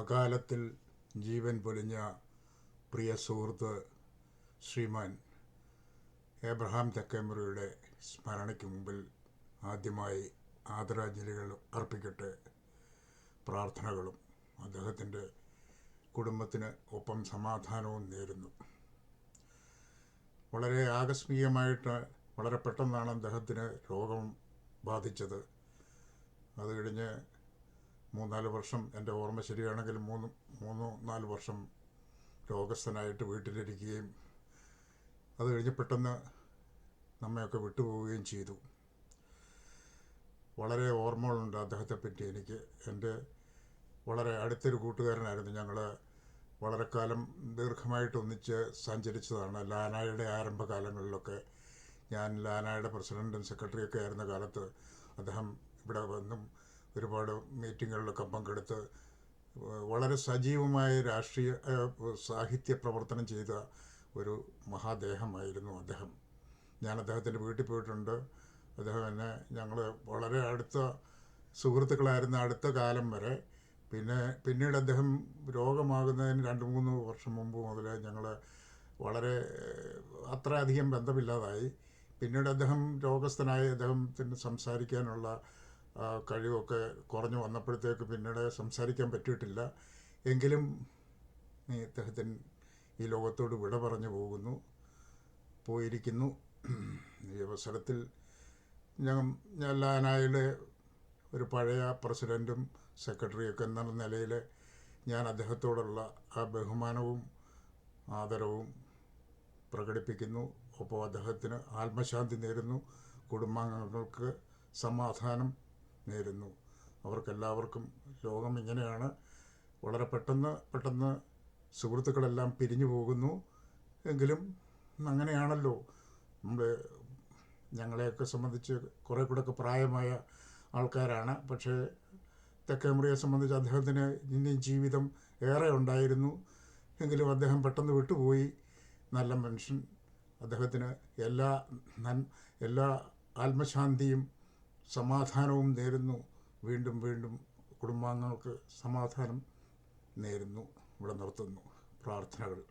അകാലത്തിൽ ജീവൻ പൊലിഞ്ഞ പ്രിയ സുഹൃത്ത് ശ്രീമാൻ ഏബ്രഹാം തെക്കേമുറിയുടെ സ്മരണയ്ക്ക് മുമ്പിൽ ആദ്യമായി ആദരാഞ്ജലികൾ അർപ്പിക്കട്ടെ. പ്രാർത്ഥനകളും അദ്ദേഹത്തിന്റെ കുടുംബത്തിന് ഒപ്പം സമാധാനവും നേരുന്നു. വളരെ ആകസ്മികമായിട്ട് വളരെ പെട്ടെന്നാണ് അദ്ദേഹത്തിന് രോഗം ബാധിച്ചത്. അത് കഴിഞ്ഞ് മൂന്നാൽ വർഷം എന്റെ ഓർമ്മ ശരിയാണെങ്കിൽ മൂന്ന് മൂന്നോ നാല് വർഷം രോഗസ്ഥനായിട്ട് വീട്ടിലിരിക്കുകയും അത് കഴിഞ്ഞ് പെട്ടെന്ന് നമ്മയൊക്കെ വിട്ടുപോവുകയും ചെയ്തു. വളരെ ഓർമ്മകളുണ്ട് അദ്ദേഹത്തെ പറ്റി എനിക്ക്. എന്റെ വളരെ അടുത്തൊരു കൂട്ടുകാരനായിരുന്നു. ഞങ്ങൾ വളരെ കാലം ദീർഘമായിട്ട് ഒന്നിച്ച് സഞ്ചരിച്ചതാണ്. ലാനായുടെ ആരംഭകാലങ്ങളിലൊക്കെ ഞാൻ ലാനായുടെ പ്രസിഡന്റും സെക്രട്ടറിയൊക്കെ ആയിരുന്ന കാലത്ത് അദ്ദേഹം ഇവിടെ വന്നും ഒരുപാട് മീറ്റിങ്ങുകളിലൊക്കെ പങ്കെടുത്ത് വളരെ സജീവമായ രാഷ്ട്രീയ സാഹിത്യ പ്രവർത്തനം ചെയ്ത ഒരു മഹാദേഹമായിരുന്നു അദ്ദേഹം. ഞാൻ അദ്ദേഹത്തിന്റെ വീട്ടിൽ പോയിട്ടുണ്ട്. അദ്ദേഹം എന്നെ ഞങ്ങൾ വളരെ അടുത്ത സുഹൃത്തുക്കളായിരുന്ന അടുത്ത കാലം വരെ പിന്നെ പിന്നീട് അദ്ദേഹം രോഗമാകുന്നതിന് രണ്ട് മൂന്ന് വർഷം മുമ്പ് മുതൽ ഞങ്ങൾ വളരെ അത്ര അധികം ബന്ധമില്ലാതായി. പിന്നീട് അദ്ദേഹം രോഗസ്ഥനായി അദ്ദേഹത്തിന് സംസാരിക്കാനുള്ള കഴിവൊക്കെ കുറഞ്ഞു വന്നപ്പോഴത്തേക്ക് പിന്നീട് സംസാരിക്കാൻ പറ്റിയിട്ടില്ല. എങ്കിലും ഈ അദ്ദേഹത്തിന് ഈ ലോകത്തോട് വിട പറഞ്ഞു പോകുന്നു പോയിരിക്കുന്നു. ഈ അവസരത്തിൽ ഞാൻ ലാനായുടെ ഒരു പഴയ പ്രസിഡന്റും സെക്രട്ടറിയൊക്കെ എന്ന നിലയിൽ ഞാൻ അദ്ദേഹത്തോടുള്ള ആ ബഹുമാനവും ആദരവും പ്രകടിപ്പിക്കുന്നു. ഒപ്പം അദ്ദേഹത്തിന് ആത്മശാന്തി നേരുന്നു. കുടുംബാംഗങ്ങൾക്ക് സമാധാനം നേരുന്നു. അവർക്കെല്ലാവർക്കും ലോകം ഇങ്ങനെയാണ്. വളരെ പെട്ടെന്ന് പെട്ടെന്ന് സുഹൃത്തുക്കളെല്ലാം പിരിഞ്ഞു പോകുന്നു. എങ്കിലും അങ്ങനെയാണല്ലോ. നമ്മൾ ഞങ്ങളെയൊക്കെ സംബന്ധിച്ച് കുറേ കൂടെയൊക്കെ പ്രായമായ ആൾക്കാരാണ്. പക്ഷേ തെക്കേമുറിയെ സംബന്ധിച്ച് അദ്ദേഹത്തിന് ഇനി ജീവിതം ഏറെ ഉണ്ടായിരുന്നു. എങ്കിലും അദ്ദേഹം പെട്ടെന്ന് വിട്ടുപോയി. നല്ല മനുഷ്യൻ. അദ്ദേഹത്തിന് എല്ലാ നൻ എല്ലാ ആത്മശാന്തിയും സമാധാനവും നേരുന്നു. വീണ്ടും വീണ്ടും കുടുംബാംഗങ്ങൾക്ക് സമാധാനം നേരുന്നു. ഇവിടെ നിർത്തുന്നു പ്രാർത്ഥനകൾ.